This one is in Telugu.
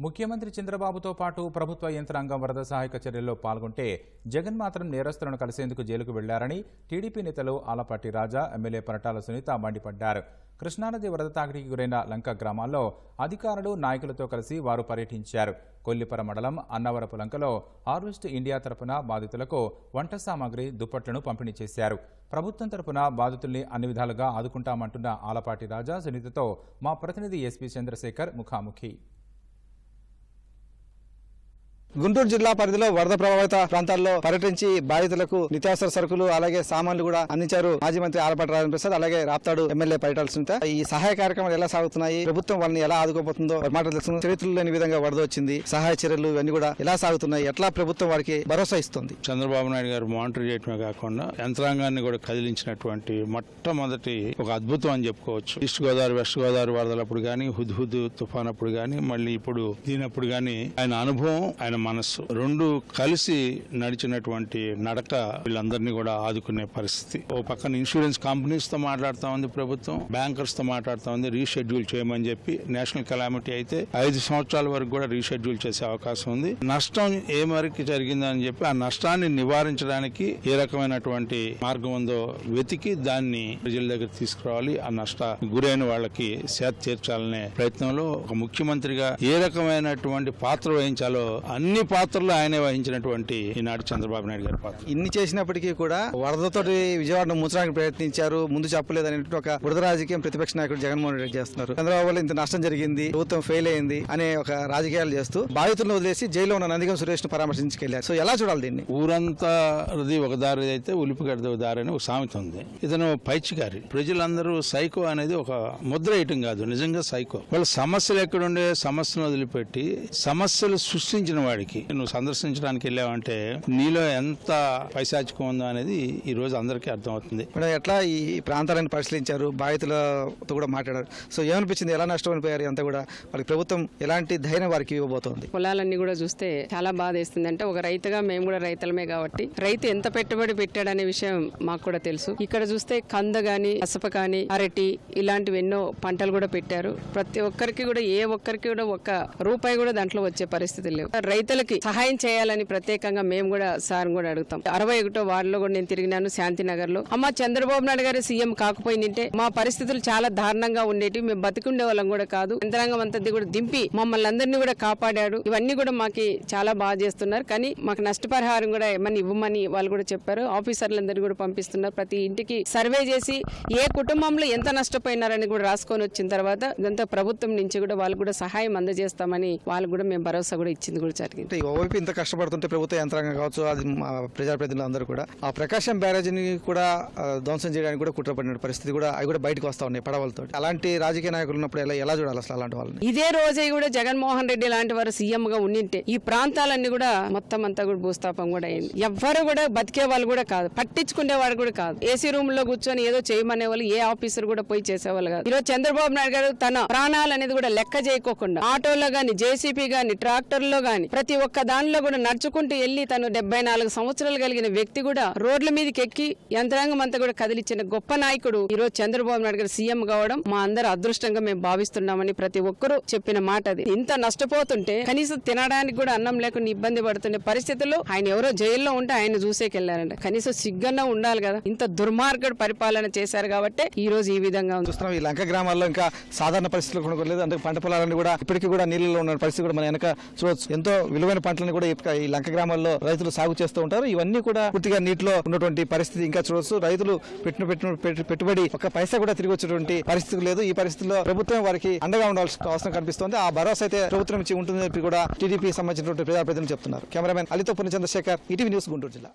ముఖ్యమంత్రి చంద్రబాబుతో పాటు ప్రభుత్వ యంత్రాంగం వరద సహాయక చర్యల్లో పాల్గొంటే జగన్ మాత్రం నేరస్తులను కలిసేందుకు జైలుకు వెళ్ళారని టీడీపీ నేతలు ఆలపాటి రాజా ఎమ్మెల్యే పరటాల సునీత మండిపడ్డారు. కృష్ణానది వరద తాకిడికి గురైన లంక గ్రామాల్లో అధికారులు నాయకులతో కలిసి వారు పర్యటించారు. కొల్లిపర మండలం అన్నవరపు లంకలో హార్వెస్ట్ ఇండియా తరపున బాధితులకు వంట సామాగ్రి దుప్పట్లను పంపిణీ చేశారు. ప్రభుత్వం తరపున బాధితుల్ని అన్ని విధాలుగా ఆదుకుంటామంటున్న ఆలపాటి రాజా సునీతతో మా ప్రతినిధి ఎస్పీ చంద్రశేఖర్ ముఖాముఖి. గుంటూరు జిల్లా పరిధిలో వరద ప్రభావిత ప్రాంతాల్లో పర్యటించి బాధితులకు నిత్యావసర సరుకులు అలాగే సామాన్లు కూడా అందించారు మాజీ మంత్రి ఆలపాటి రాజన్ ప్రసాద్ అలాగే రాప్తాడు ఎమ్మెల్యే పరిటాల సునీత. ఈ సహాయ కార్యక్రమాలు ఎలా సాగుతున్నాయి? ప్రభుత్వం వాళ్ళని ఎలా ఆదుకోబోతుందో వారి మాటలు తెలుసుకుందాం. లేని విధంగా వరద వచ్చింది. సహాయ చర్యలు ఇవన్నీ కూడా ఎలా సాగుతున్నాయి? ఎట్లా ప్రభుత్వం వారికి భరోసా ఇస్తుంది? చంద్రబాబు నాయుడు గారు మానిటర్ చేయటమే కాకుండా యంత్రాంగాన్ని కూడా కదిలించినటువంటి మొట్టమొదటి ఒక అద్భుతం అని చెప్పుకోవచ్చు. ఈస్ట్ గోదావరి వెస్ట్ గోదావరి వరదలప్పుడు కానీ హుద్ తుఫాన్ అప్పుడు కానీ మళ్ళీ ఇప్పుడు దీనప్పుడు కానీ ఆయన అనుభవం ఆయన మనస్సు. రెండు కలిసి నడిచినటువంటి నడక వీళ్ళందరినీ కూడా ఆదుకునే పరిస్థితి. ఓ పక్కన ఇన్సూరెన్స్ కంపెనీస్తో మాట్లాడుతా ఉంది ప్రభుత్వం బ్యాంకర్స్తో మాట్లాడుతా ఉంది రీషెడ్యూల్ చేయమని చెప్పి నేషనల్ కెలామిటీ అయితే ఐదు సంవత్సరాల వరకు కూడా రీషెడ్యూల్ చేసే అవకాశం ఉంది. నష్టం ఏ మేరకు జరిగిందని చెప్పి ఆ నష్టాన్ని నివారించడానికి ఏ రకమైనటువంటి మార్గం ఉందో వెతికి దాన్ని ప్రజల దగ్గర తీసుకురావాలి. ఆ నష్ట గురైన వాళ్ళకి సేత తీర్చాలనే ప్రయత్నంలో ఒక ముఖ్యమంత్రిగా ఏ రకమైనటువంటి పాత్ర వహించాలో అన్ని పాత్రలు ఆయనే వహించినటువంటి ఈనాడు చంద్రబాబు నాయుడు గారి పాత్ర. ఇన్ని చేసినప్పటికీ కూడా వరదతోటి విజయవాడను ముంచడానికి ప్రయత్నించారు ముందు చెప్పలేదు అనేటువంటి ఒక బురద రాజకీయం ప్రతిపక్ష నాయకుడు జగన్మోహన్ రెడ్డి చేస్తున్నారు. చంద్రబాబు వల్ల ఇంత నష్టం జరిగింది ప్రభుత్వం ఫెయిల్ అయింది అనే ఒక రాజకీయాలు చేస్తూ బాధితులను వదిలేసి జైల్లో ఉన్న నందిగం సురేష్ను పరామర్శించుకెళ్ళారు. సో ఎలా చూడాలి దీన్ని? ఊరంతా ఒక దారి అయితే ఉలిపిగడ్డ దారి అని ఒక సామెత ఉంది. ఇతను పైచికారి ప్రజలందరూ సైకో అనేది ఒక ముద్ర వేయటం కాదు నిజంగా సైకో. వాళ్ళ సమస్యలు ఎక్కడుండే సమస్యను వదిలిపెట్టి సమస్యలు సృష్టించిన వాడికి నువ్వు సందర్శించడానికి వెళ్ళావంటే నీలో ఎంత పైశాచికం ఉందో అనేది ఈ రోజు అందరికీ అర్థమవుతుంది. మేడం ఎట్లా ఈ ప్రాంతాలను పరిశీలించారు? బాధితులతో కూడా మాట్లాడారు. సో ఏమనిపించింది? ఎలా నష్టమైపోయారు? అంతా కూడా వాళ్ళకి ప్రభుత్వం ఎలాంటి ధైర్యం వారికి ఇవ్వబోతోంది? పొలాలన్నీ కూడా చూస్తే చాలా బాధ వేస్తుంది అంటే ఒక రైతుగా మేము కూడా రైతులమే కాబట్టి రైతు ఎంత పెట్టుబడి పెట్టాడనే విషయం మాకు కూడా తెలుసు. ఇక్కడ చూస్తే కంద గాని అసప కాని అరటి ఇలాంటివి ఎన్నో పంటలు కూడా పెట్టారు. ప్రతి ఒక్కరికి కూడా ఏ ఒక్కరికి కూడా ఒక్క రూపాయి కూడా దాంట్లో వచ్చే పరిస్థితులు లేవు. రైతులకి సహాయం చేయాలని ప్రత్యేకంగా మేము కూడా సార్ కూడా అడుగుతాం. అరవై ఒకటో వార్డులో కూడా నేను తిరిగినాను శాంతినగర్లో అమ్మ చంద్రబాబు నాయుడు గారు సీఎం కాకపోయిందంటే మా పరిస్థితులు చాలా దారుణంగా ఉండేవి మేము బతికుండే వాళ్ళం కూడా కాదు. యంత్రాంగం అంతది కూడా దింపి మమ్మల్ని అందరినీ కూడా కాపాడాడు. ఇవన్నీ కూడా మాకు చాలా బాగా చేస్తున్నారు. కానీ మాకు నష్టపరిహారం కూడా ఏమని ఇవ్వమని వాళ్ళు కూడా చెప్పారు. ఆఫీసర్లందరినీ కూడా పంపిస్తున్నారు. ప్రతి ఇంటికి సర్వే చేసి ఏ కుటుంబంలో ఎంత నష్టపోయినారని కూడా రాసుకొని వచ్చిన తర్వాత ఇదంతా ప్రభుత్వం నుంచి కూడా వాళ్ళు కూడా సహాయం అందజేస్తామని వాళ్ళు కూడా మేము భరోసా కూడా ఇచ్చింది కూడా జరిగింది. ఓవైపు ఇంత కష్టపడుతుంటే ప్రభుత్వ యంత్రాంగం కావచ్చు అది ప్రజాప్రతినిధులు అందరూ కూడా ఆ ప్రకాశం బ్యారేజీని కూడా ధ్వంసం చేయడానికి కూడా కుట్రపడిన పరిస్థితి కూడా అవి కూడా బయటకు వస్తా ఉన్నాయి పడవలతో అలాంటి రాజకీయ నాయకులు ఉన్నప్పుడు ఎలా ఎలా చూడాలి అసలు అలాంటి వాళ్ళని? ఇదే రోజే కూడా జగన్మోహన్ రెడ్డి లాంటి వారు సీఎం గా ఉండింటే ఈ ప్రాంతాలన్నీ కూడా మొత్తం అంతా కూడా భూస్థాపం కూడా అయింది. ఎవ్వరు కూడా బతికే వాళ్ళు కూడా కాదు పట్టించుకునే వాడు కూడా కాదు. ఏసీ రూమ్లో కూర్చొని ఏదో చేయమనే వాళ్ళు ఏ ఆఫీసర్ కూడా పోయి చేసేవాళ్ళు కాదు. ఈరోజు చంద్రబాబు నాయుడు గారు తన ప్రాణాలు అనేది కూడా లెక్క చేయకోకుండా ఆటోలో గాని జేసీపీ గాని ట్రాక్టర్లో గాని ప్రతి ఒక్క దానిలో కూడా నడుచుకుంటూ వెళ్ళి తను డెబ్బై నాలుగు సంవత్సరాలు కలిగిన వ్యక్తి కూడా రోడ్ల మీదకి ఎక్కి యంత్రాంగం అంతా కూడా కదిలించిన గొప్ప నాయకుడు ఈ రోజు చంద్రబాబు నాయుడు గారు సీఎం కావడం మా అందరు అదృష్టంగా మేము భావిస్తున్నామని ప్రతి ఒక్కరూ చెప్పిన మాట అది. ఇంత నష్టపోతుంటే కనీసం తినడానికి కూడా అన్నం లేకుండా ఇబ్బంది పడుతున్న పరిస్థితుల్లో ఆయన ఎవరో జైల్లో ఉంటే ఆయన చూసేకెళ్ళారంట కనీసం సిగ్గన్నా ఉండాలి కదా. ఇంత దుర్మార్గుడు పరిపాలన చేశారు కాబట్టి ఈ రోజు ఈ విధంగా చూస్తున్నాం ఈ లంక గ్రామాల్లో ఇంకా సాధారణ పరిస్థితులు కూడా లేదు పంట పొలాలన్నీ కూడా ఇప్పటికీ కూడా నీళ్ళలో ఉన్న పరిస్థితి కూడా మన వెనక చూడవచ్చు ఎంతో విలువైన పంటలను కూడా ఈ లంక గ్రామాల్లో రైతులు సాగు చేస్తూ ఉంటారు. ఇవన్నీ కూడా పూర్తిగా నీటిలో ఉన్నటువంటి పరిస్థితి ఇంకా చూడొచ్చు. రైతులు పెట్టిన పెట్టిన పెట్టు- పెట్టుబడి ఒక పైసా కూడా తిరిగి వచ్చేటువంటి పరిస్థితి లేదు. ఈ పరిస్థితిలో ప్రభుత్వం వారికి అండగా ఉండాల్సిన అవసరం కనిపిస్తోంది. ఆ భరోసా అయితే ప్రభుత్వం నుంచి ఉంటుందని కూడా టీడీపీ సంబంధించినటువంటి ప్రజాప్రతినిధులు చెప్తున్నారు. కెమెరామెన్ అలితో పుణ్య చంద్రశేఖర్ ఈటీవీ న్యూస్ గుంటూరు జిల్లా.